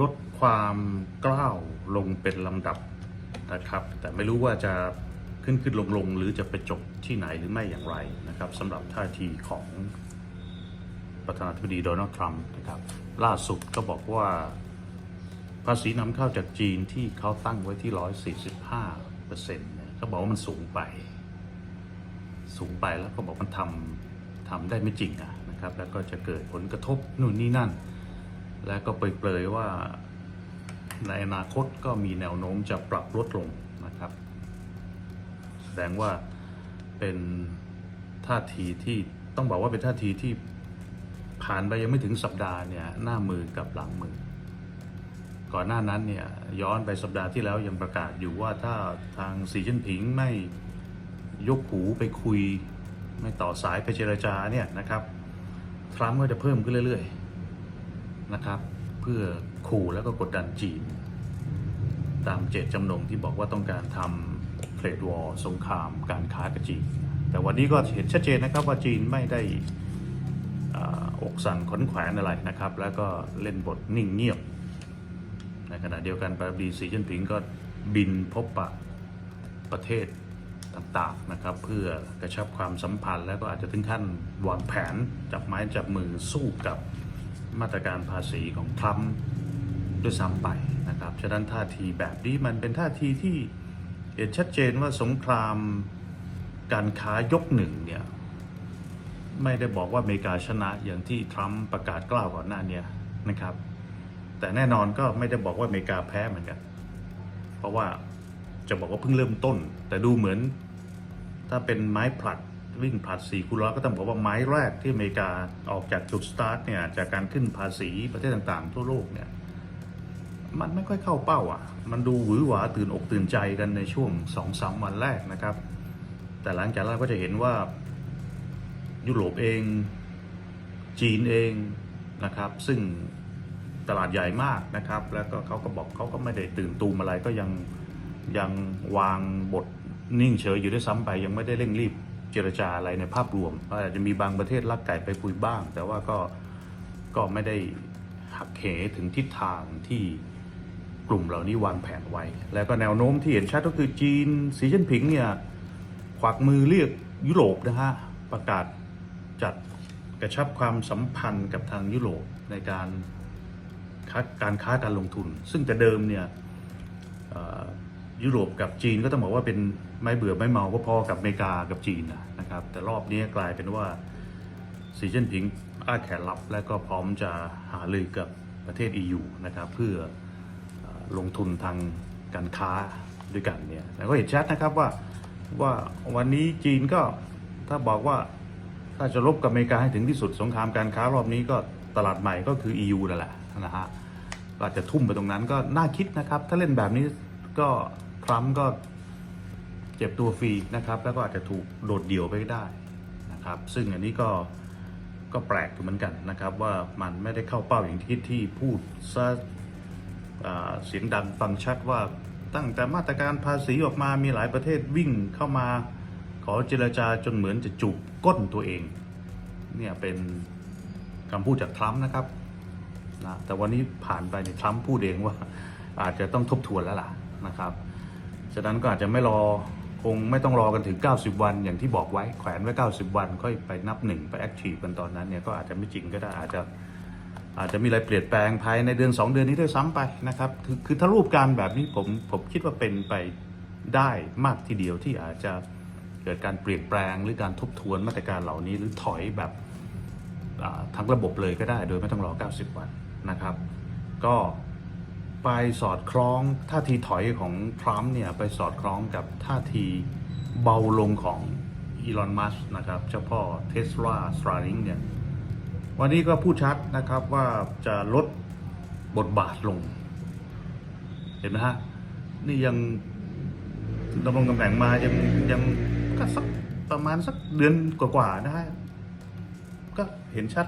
ลดความกล้าวลงเป็นลำดับนะครับ แต่ไม่รู้ว่าจะขึ้นขึ้นลงลงหรือจะไปจบที่ไหนหรือไม่อย่างไรนะครับสำหรับท่าทีของประธานาธิบดีโดนัลด์ทรัมป์นะครับล่าสุดก็บอกว่า ภาษีนำเข้าจากจีนที่เขาตั้งไว้ที่ 145เปอร์เซ็นต์เขาบอกว่ามันสูงไป สูงไปแล้วก็บอกมันทำทำได้ไม่จริงอะนะครับ แล้วก็จะเกิดผลกระทบนู่นนี่นั่น แล้วก็เปรยๆว่าในอนาคตก็มีแนวโน้มจะปรับลดลงนะครับ แสดงว่าเป็นท่าทีที่ต้องบอกว่าเป็นท่าทีที่ผ่านไปยังไม่ถึงสัปดาห์เนี่ยหน้ามือกับหลังมือ ก่อนหน้านั้นเนี่ยย้อนไปสัปดาห์ที่แล้วยังประกาศอยู่ว่าถ้าทางสีจิ้นผิงไม่ยกหูไปคุย ไม่ต่อสายไปเจรจาเนี่ยนะครับทรัมป์ก็จะเพิ่มขึ้นเรื่อยๆ นะครับ เพื่อขู่แล้วก็กดดันจีน ตามเจตจำนงที่บอกว่าต้องการทำเทรดวอร์สงครามการค้ากับจีน แต่วันนี้ก็เห็นชัดเจนนะครับว่าจีนไม่ได้ออกสั่นขนแขวนอะไรนะครับ แล้วก็เล่นบทนิ่งเงียบ ในขณะเดียวกันประธานดีสีจิ้นผิงก็บินพบปะประเทศต่างๆนะครับ เพื่อกระชับความสัมพันธ์แล้วก็อาจจะถึงขั้นวางแผนจับไม้จับมือสู้กับ มาตรการภาษีของทรัมป์ด้วยซ้ำไปนะครับ ฉะนั้นท่าทีแบบนี้มันเป็นท่าทีที่เห็นชัดเจนว่าสงครามการค้ายกหนึ่งเนี่ยไม่ได้บอกว่าอเมริกาชนะอย่างที่ทรัมป์ประกาศกล่าวก่อนหน้านี้นะครับ แต่แน่นอนก็ไม่ได้บอกว่าอเมริกาแพ้เหมือนกันเพราะว่าจะบอกว่าเพิ่งเริ่มต้น แต่ดูเหมือนถ้าเป็นไม้ผลัด วิ่งผลัดสีคูณร้อยก็ต้องบอกว่าไม้แรกที่อเมริกาออกจากจุดสตาร์ทเนี่ยจากการขึ้นภาษีประเทศต่างๆ ทั่วโลกเนี่ยมันไม่ค่อยเข้าเป้าอะ มันดูหวือหวาตื่นอกตื่นใจกันในช่วงสองสามวันแรกนะครับ แต่หลังจากนั้นก็จะเห็นว่ายุโรปเอง จีนเองนะครับ ซึ่งตลาดใหญ่มากนะครับ แล้วก็เขาก็บอกเขาก็ไม่ได้ตื่นตูมอะไรก็ยังยังวางบทนิ่งเฉยอยู่ด้วยซ้ำไปยังไม่ได้เร่งรีบ เจรจาอะไรในภาพรวมอาจจะมีบางประเทศลักไก่ไปคุยบ้าง แต่ว่าก็ก็ไม่ได้หักเหถึงทิศทางที่กลุ่มเหล่านี้วางแผนไว้ แล้วก็แนวโน้มที่เห็นชัดก็คือจีนสีจิ้นผิงเนี่ยขวักมือเรียกยุโรปนะฮะประกาศจัดกระชับความสัมพันธ์กับทางยุโรปในการการค้าการลงทุน ซึ่งแต่เดิมเนี่ย ยุโรปกับจีนก็ต้องบอกว่าเป็นไม่เบื่อไม่เมาพอๆกับอเมริกากับจีนนะครับ แต่รอบนี้กลายเป็นว่าสีจิ้นผิงอ้าแขนรับและก็พร้อมจะหาลือกับประเทศ EU นะครับเพื่อลงทุนทางการค้าด้วยกันเนี่ยแล้วก็เห็นชัดนะครับว่าว่าวันนี้จีนก็ถ้าบอกว่าถ้าจะลบกับอเมริกาให้ถึงที่สุดสงครามการค้ารอบนี้ก็ตลาดใหม่ก็คือ EU นั่นแหละนะฮะอาจจะทุ่มไปตรงนั้นก็น่าคิดนะครับ ถ้าเล่นแบบนี้ ก็ทรัมป์ก็เจ็บตัวฟรีนะครับ แล้วก็อาจจะถูกโดดเดี่ยวไปได้นะครับ ซึ่งอันนี้ก็ก็แปลกอยู่เหมือนกันนะครับ ว่ามันไม่ได้เข้าเป้าอย่างที่ที่พูดซะเสียงดังฟังชัดว่าตั้งแต่มาตรการภาษีออกมามีหลายประเทศวิ่งเข้ามาขอเจรจาจนเหมือนจะจูบก้นตัวเองเนี่ยเป็นคำพูดจากทรัมป์นะครับนะแต่วันนี้ผ่านไปเนี่ยทรัมป์พูดเองว่าอาจจะต้องทบทวนแล้วล่ะ นะครับ ฉะนั้นก็อาจจะไม่รอคงไม่ต้องรอกันถึง 90 วัน อย่างที่บอกไว้แขวนไว้ 90 วันค่อยไปนับหนึ่งไปแอคทีฟกันตอนนั้นเนี่ยก็อาจจะไม่จริงก็ได้อาจจะอาจจะมีอะไรเปลี่ยนแปลงภายในเดือน 2 เดือนนี้ด้วยซ้ำไปนะครับ คือคือถ้ารูปการแบบนี้ผมผมคิดว่าเป็นไปได้มากทีเดียวที่อาจจะเกิดการเปลี่ยนแปลงหรือการทบทวนมาตรการเหล่านี้หรือถอยแบบอ่าทั้งระบบเลยก็ได้ โดยไม่ต้องรอ 90 วันนะครับ ก็ ไปสอดคล้องท่าทีถอยของทรัมป์เนี่ยไปสอดคล้องกับท่าทีเบาลงของอีลอน มัสนะครับ เจ้าพ่อเทสลาสตราริงเนี่ย วันนี้ก็พูดชัดนะครับว่าจะลดบทบาทลง เห็นไหมฮะ นี่ยังดำรงตำแหน่งมายังยังก็สักประมาณสักเดือนกว่าๆนะฮะ ก็เห็นชัด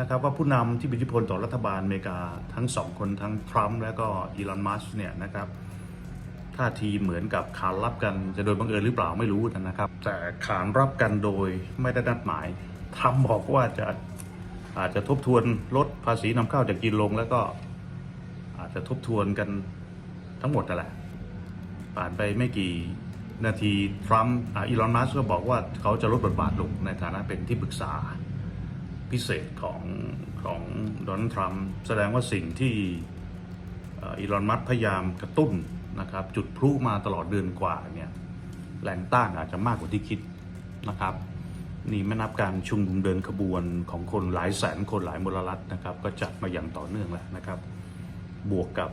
นะครับว่าผู้นำที่มีอิทธิพลต่อรัฐบาลอเมริกาทั้งสองคนทั้งทรัมป์และก็อีลอนมัสเนี่ยนะครับท่าทีเหมือนกับขานรับกันจะโดยบังเอิญหรือเปล่าไม่รู้นะครับ แต่ขานรับกันโดยไม่ได้นัดหมายทรัมป์บอกว่าจะอาจจะทบทวนลดภาษีนำเข้าจากจีนลง แล้วก็อาจจะทบทวนกันทั้งหมดนั่นแหละผ่านไปไม่กี่นาทีทรัมป์อะอีลอนมัสก์ก็บอกว่าเขาจะลดบทบาทลงในฐานะเป็นที่ปรึกษา พิเศษของของโดนัลด์ทรัมป์แสดงว่าสิ่งที่อีลอนมัสพยายามกระตุ้นนะครับ จุดพลุมาตลอดเดือนกว่าเนี่ยแรงต้านอาจจะมากกว่าที่คิดนะครับ นี่ไม่นับการชุมนุมเดินขบวนของคนหลายแสนคนหลายมลรัฐนะครับ ก็จัดมาอย่างต่อเนื่องแล้วนะครับ บวกกับ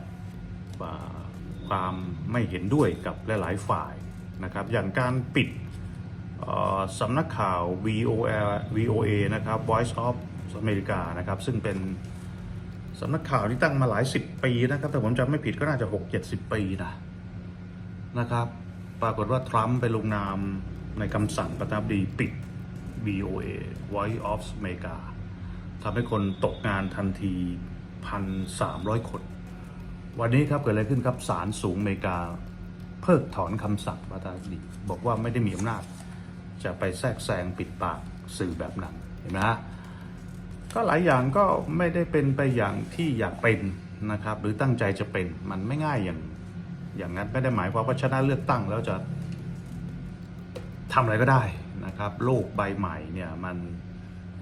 ความไม่เห็นด้วยกับหลาย ๆ ฝ่ายนะครับ อย่างการปิด สำนักข่าว VOA VOA นะครับ Voice of America นะครับ ซึ่งเป็นสำนักข่าวที่ตั้งมาหลายสิบปีนะครับ แต่ผมจำไม่ผิดก็น่าจะ6-70ปีนะนะครับ ปรากฏว่าทรัมป์ไปลงนามในคำสั่งประธานาธิบดีปิด VOA Voice of America ทำให้คนตกงานทันที 1,300 คน วันนี้ครับเกิดอะไรขึ้นครับศาลสูงอเมริกา เพิกถอนคำสั่งประธานาธิบดี บอกว่าไม่ได้มีอำนาจ จะไปแทรกแซงปิดปากสื่อแบบนั้นเห็นไหมฮะก็หลายอย่างก็ไม่ได้เป็นไปอย่างที่อยากเป็นนะครับ หรือตั้งใจจะเป็นมันไม่ง่ายอย่างอย่างนั้นไม่ได้หมายความว่าชนะเลือกตั้งแล้วจะทำอะไรก็ได้นะครับโลกใบใหม่เนี่ยมัน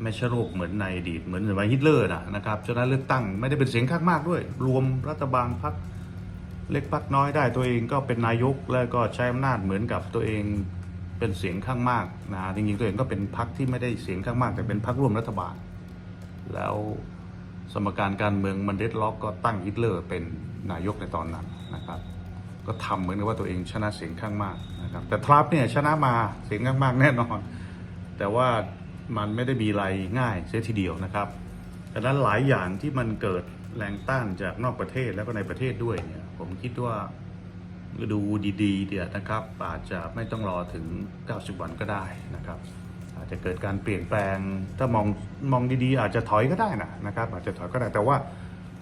ไม่ใช่โลกเหมือนในอดีตเหมือนสมัยฮิตเลอร์นะนะครับชนะเลือกตั้งไม่ได้เป็นเสียงข้างมากด้วย รวมรัฐบาลพรรคเล็กพรรคน้อยได้ตัวเองก็เป็นนายกแล้วก็ใช้อำนาจเหมือนกับตัวเอง เป็นเสียงข้างมากนะจริงๆตัวเองก็เป็นพรรคที่ไม่ได้เสียงข้างมาก แต่เป็นพรรคร่วมรัฐบาล แล้วสมการการเมืองมันเด็ดล็อกก็ตั้งฮิตเลอร์เป็นนายกในตอนนั้นนะครับ ก็ทำเหมือนกับว่าตัวเองชนะเสียงข้างมากนะครับ แต่ทรัมป์เนี่ยชนะมาเสียงข้างมากแน่นอน แต่ว่ามันไม่ได้มีอะไรง่ายเสียทีเดียวนะครับดังนั้นหลายอย่างที่มันเกิดแรงต้านจากนอกประเทศแล้วก็ในประเทศด้วยเนี่ยผมคิดว่า ดูดีๆเดี๋ยวนะครับ อาจจะไม่ต้องรอถึง 90 วันก็ได้นะครับ อาจจะเกิดการเปลี่ยนแปลง ถ้ามองมองดีๆ อาจจะถอยก็ได้นะนะครับ อาจจะถอยก็ได้แต่ว่า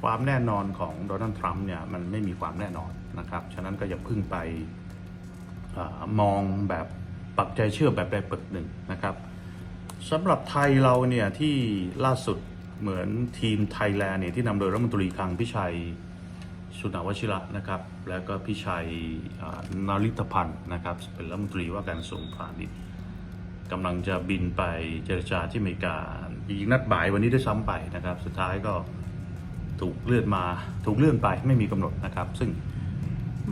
ความแน่นอนของโดนัลด์ทรัมป์เนี่ยมันไม่มีความแน่นอนนะครับ ฉะนั้นก็อย่าพึ่งไปอมองแบบปักใจเชื่อแบบใดปึกหนึ่งนะครับสำหรับไทยเราเนี่ยที่ล่าสุดเหมือนทีมไทยแลนด์เนี่ยที่นำโดยรัฐมนตรีคลังพิชัย สุนาวชิระนะครับ แล้วก็พี่ชัยนาริตพันธ์นะครับ เป็นรัฐมนตรีว่าการกระทรวงพาณิชย์กำลังจะบินไปเจรจาที่อเมริกาจริงๆนัดบ่ายวันนี้ได้ซ้ำไปนะครับ สุดท้ายก็ถูกเลื่อนมาถูกเลื่อนไปไม่มีกำหนดนะครับ ซึ่ง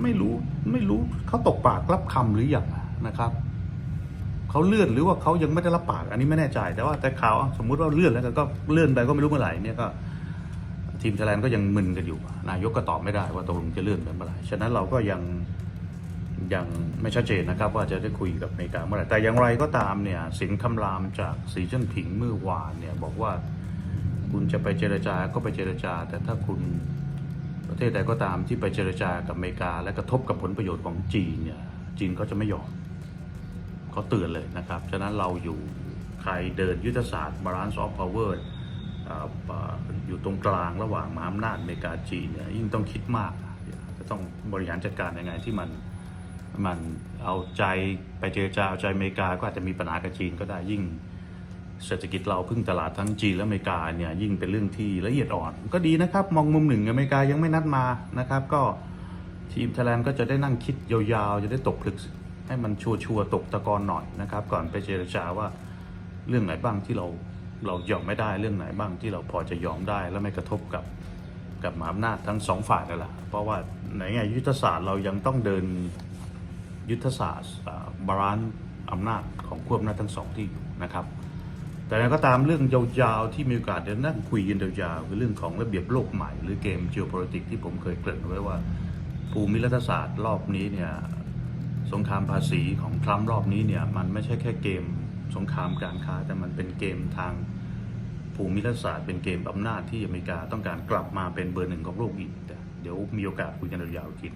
ไม่รู้ไม่รู้เขาตกปากรับคำหรือยังนะครับเขาเลื่อนหรือว่าเขายังไม่ได้รับปาก อันนี้ไม่แน่ใจแต่ว่าแต่ข่าวสมมุติว่าเลื่อนแล้วก็เลื่อนไปก็ไม่รู้เมื่อไหร่เนี่ยก็ ทีมไทยแลนด์ก็ยังมึนกันอยู่ นายกก็ตอบไม่ได้ว่าตกลงจะเลื่อนไปเมื่อไหร่ฉะนั้นเราก็ยังยังไม่ชัดเจนนะครับ ว่าจะได้คุยกับอเมริกาเมื่อไหร่แต่อย่างไรก็ตามเนี่ยสินคำรามจากสีจิ้นผิงเมื่อวานเนี่ยบอกว่าคุณจะไปเจรจาก็ไปเจรจา แต่ถ้าคุณประเทศใดก็ตามที่ไปเจรจากับอเมริกา และกระทบกับผลประโยชน์ของจีนเนี่ยจีนก็จะไม่ยอมเขาเตือนเลยนะครับ ฉะนั้นเราอยู่ใครเดินยุทธศาสตร์ balance of power อ่าอ่า อยู่ตรงกลางระหว่างมหาอำนาจอเมริกาจีนเนี่ยยิ่งต้องคิดมากจะต้องบริหารจัดการยังไงที่มันมันเอาใจไปเจรจาเอาใจอเมริกาก็อาจจะมีปัญหากับจีนก็ได้ยิ่งเศรษฐกิจเราพึ่งตลาดทั้งจีนและอเมริกาเนี่ยยิ่งเป็นเรื่องที่ละเอียดอ่อน ก็ดีนะครับ มองมุมหนึ่งอเมริกายังไม่นัดมานะครับ ก็ทีมไทยแลนด์ก็จะได้นั่งคิดยาวๆ จะได้ตกผลึกให้มันชัวร์ๆตกตะกอนหน่อยนะครับ ก่อนไปเจรจาว่าเรื่องไหนบ้างที่เรา เรายอมไม่ได้เรื่องไหนบ้างที่เราพอจะยอมได้และไม่กระทบกับกับมหาอำนาจทั้งสองฝ่ายนั่นแหละเพราะว่าไหนไงยุทธศาสตร์เรายังต้องเดินยุทธศาสตร์บาลานซ์อำนาจของควบอำนาจทั้งสองที่อยู่นะครับแต่อย่างไรก็ตามเรื่องยาวๆ ที่มีโอกาสเดินนั่งคุยกันยาวๆคือเรื่องของระเบียบโลกใหม่ หรือเกม geopolitics ที่ผมเคยเกริ่นไว้ว่า ภูมิรัฐศาสตร์รอบนี้เนี่ยสงครามภาษีของทรัมป์รอบนี้เนี่ยมันไม่ใช่แค่เกม สงครามการค้าแต่มันเป็นเกมทางภูมิรัฐศาสตร์เป็นเกมอำนาจที่อเมริกาต้องการกลับมาเป็นเบอร์หนึ่งของโลกอีกแต่เดี๋ยวมีโอกาสคุยกันยาวๆอีกที